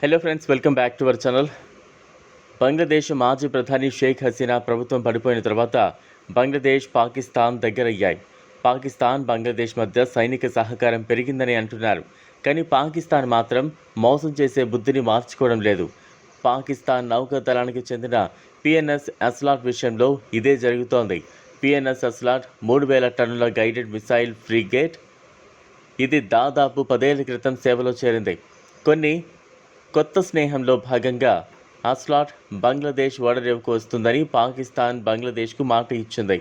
Hello friends welcome back to our channel Bangladesh మాజీ ప్రధాని షేక్ హసీనా ప్రభుత్వం పడిపోయిన తర్వాత బంగ్లాదేశ్ పాకిస్తాన్ దగ్గరయ్యాయి. పాకిస్తాన్ బంగ్లాదేశ్ మధ్య సైనిక సహకారం పెరిగిందని అంటున్నారు. కానీ పాకిస్తాన్ మాత్రం మోసం చేసే బుద్ధిని మార్చుకోవడం లేదు. పాకిస్తాన్ నౌకాదళానికి చెందిన పిఎన్ఎస్ అస్లాట్ విషయంలో ఇదే జరుగుతోంది. పిఎన్ఎస్ అస్లాట్ మూడు వేల టన్నుల గైడెడ్ మిసైల్ ఫ్రిగేట్ ఇది దాదాపు పదేళ్ళ క్రితం సేవలో చేరింది. కొన్ని కొత్త స్నేహంలో భాగంగా అస్లాట్ బంగ్లాదేశ్ ఓడరేవుకు వస్తుందని పాకిస్తాన్ బంగ్లాదేశ్కు మాట ఇచ్చింది.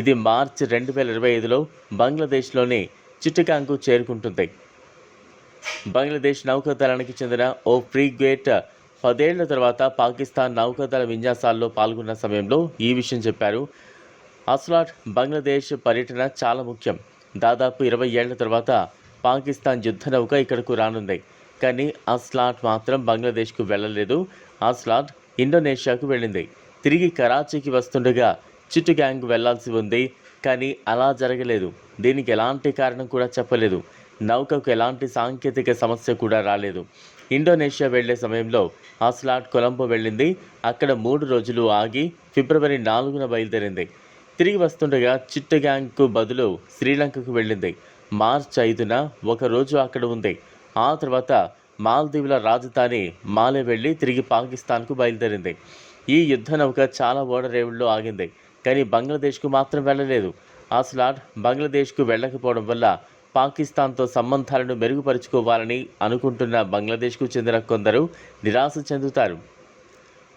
ఇది మార్చి రెండు వేల ఇరవై ఐదులో బంగ్లాదేశ్లోని చిట్టకాంగ్కు చేరుకుంటుంది. బంగ్లాదేశ్ నౌకాదళానికి చెందిన ఓ ఫ్రీగేట్ పదేళ్ళ తర్వాత పాకిస్తాన్ నౌకాదళ విన్యాసాల్లో పాల్గొన్న సమయంలో ఈ విషయం చెప్పారు. అస్లాట్ బంగ్లాదేశ్ పర్యటన చాలా ముఖ్యం. దాదాపు ఇరవై ఏళ్ళ తర్వాత పాకిస్తాన్ యుద్ధ నౌక ఇక్కడకు రానుంది. కానీ ఆ స్లాట్ మాత్రం బంగ్లాదేశ్కు వెళ్ళలేదు. ఆ స్లాట్ ఇండోనేషియాకు వెళ్ళింది. తిరిగి కరాచీకి వస్తుండగా చిట్టు గ్యాంగ్ వెళ్ళాల్సి ఉంది. కానీ అలా జరగలేదు. దీనికి ఎలాంటి కారణం కూడా చెప్పలేదు. నౌకకు ఎలాంటి సాంకేతిక సమస్య కూడా రాలేదు. ఇండోనేషియా వెళ్ళే సమయంలో ఆ స్లాట్ కొలంబో వెళ్ళింది. అక్కడ మూడు రోజులు ఆగి ఫిబ్రవరి నాలుగున బయలుదేరింది. తిరిగి వస్తుండగా చిట్టు గ్యాంగ్కు బదులు శ్రీలంకకు వెళ్ళింది. మార్చ్ ఐదున ఒక రోజు అక్కడ ఉంది. ఆ తర్వాత మాల్దీవుల రాజధాని మాలే వెళ్ళి తిరిగి పాకిస్తాన్కు బయలుదేరింది. ఈ యుద్ధ నౌక చాలా ఓడరేవుల్లో ఆగింది. కానీ బంగ్లాదేశ్కు మాత్రం వెళ్ళలేదు. అస్లాట్ బంగ్లాదేశ్కు వెళ్ళకపోవడం వల్ల పాకిస్తాన్తో సంబంధాలను మెరుగుపరుచుకోవాలని అనుకుంటున్న బంగ్లాదేశ్కు చెందిన కొందరు నిరాశ చెందుతారు.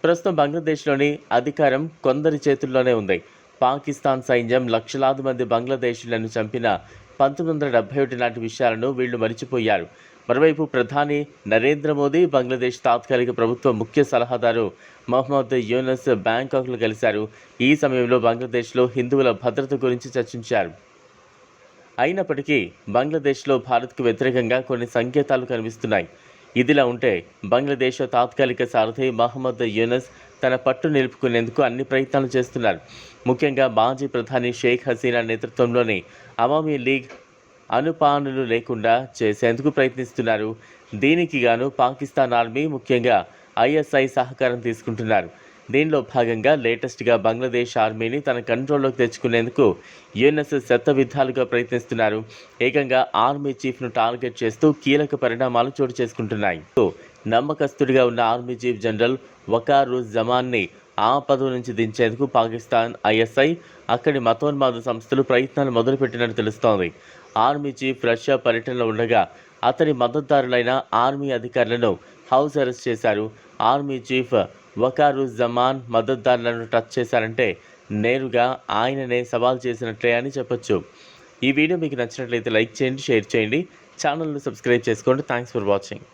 ప్రస్తుతం బంగ్లాదేశ్లోని అధికారం కొందరి చేతుల్లోనే ఉంది. పాకిస్తాన్ సైన్యం లక్షలాది మంది బంగ్లాదేశీలను చంపిన పంతొమ్మిది వందల డెబ్బై ఒకటి నాటి విషయాలను వీళ్ళు మరిచిపోయారు. మరోవైపు ప్రధాని నరేంద్ర మోదీ బంగ్లాదేశ్ తాత్కాలిక ప్రభుత్వ ముఖ్య సలహాదారు మహమ్మద్ యూనస్ బ్యాంకాక్లో కలిశారు. ఈ సమయంలో బంగ్లాదేశ్లో హిందువుల భద్రత గురించి చర్చించారు. అయినప్పటికీ బంగ్లాదేశ్లో భారత్కు వ్యతిరేకంగా కొన్ని సంకేతాలు కనిపిస్తున్నాయి. ఇదిలా ఉంటే బంగ్లాదేశ్ తాత్కాలిక సారథి మహమ్మద్ యూనస్ తన పట్టు నిలుపుకునేందుకు అన్ని ప్రయత్నాలు చేస్తున్నారు. ముఖ్యంగా మాజీ ప్రధాని షేక్ హసీనా నేతృత్వంలోని అవామీ లీగ్ అనుపానులు లేకుండా చేసేందుకు ప్రయత్నిస్తున్నారు. దీనికి గాను పాకిస్తాన్ ఆర్మీ ముఖ్యంగా ఐఎస్ఐ సహకారం తీసుకుంటున్నారు. దీనిలో భాగంగా లేటెస్ట్గా బంగ్లాదేశ్ ఆర్మీని తన కంట్రోల్లోకి తెచ్చుకునేందుకు యుఎన్ఎస్ఎస్ శత విధాలుగా ప్రయత్నిస్తున్నారు. ఏకంగా ఆర్మీ చీఫ్ను టార్గెట్ చేస్తూ కీలక పరిణామాలు చోటు చేసుకుంటున్నాయి. నమ్మకస్తుడిగా ఉన్న ఆర్మీ చీఫ్ జనరల్ వకారు జమాన్ని ఆ పదవి నుంచి దించేందుకు పాకిస్తాన్ ఐఎస్ఐ అక్కడి మతోన్మాద సంస్థలు ప్రయత్నాలు మొదలుపెట్టినట్టు తెలుస్తోంది. ఆర్మీ చీఫ్ రష్యా పర్యటనలో ఉండగా అతని మద్దతుదారులైన ఆర్మీ అధికారులను హౌస్ అరెస్ట్ చేశారు. ఆర్మీ చీఫ్ వకారు జమాన్ మద్దతుదారులను టచ్ చేశారంటే నేరుగా ఆయననే సవాల్ చేసినట్లే అని చెప్పొచ్చు. ఈ వీడియో మీకు నచ్చినట్లయితే లైక్ చేయండి షేర్ చేయండి. ఛానల్ను సబ్స్క్రైబ్ చేసుకోండి. Thanks for watching.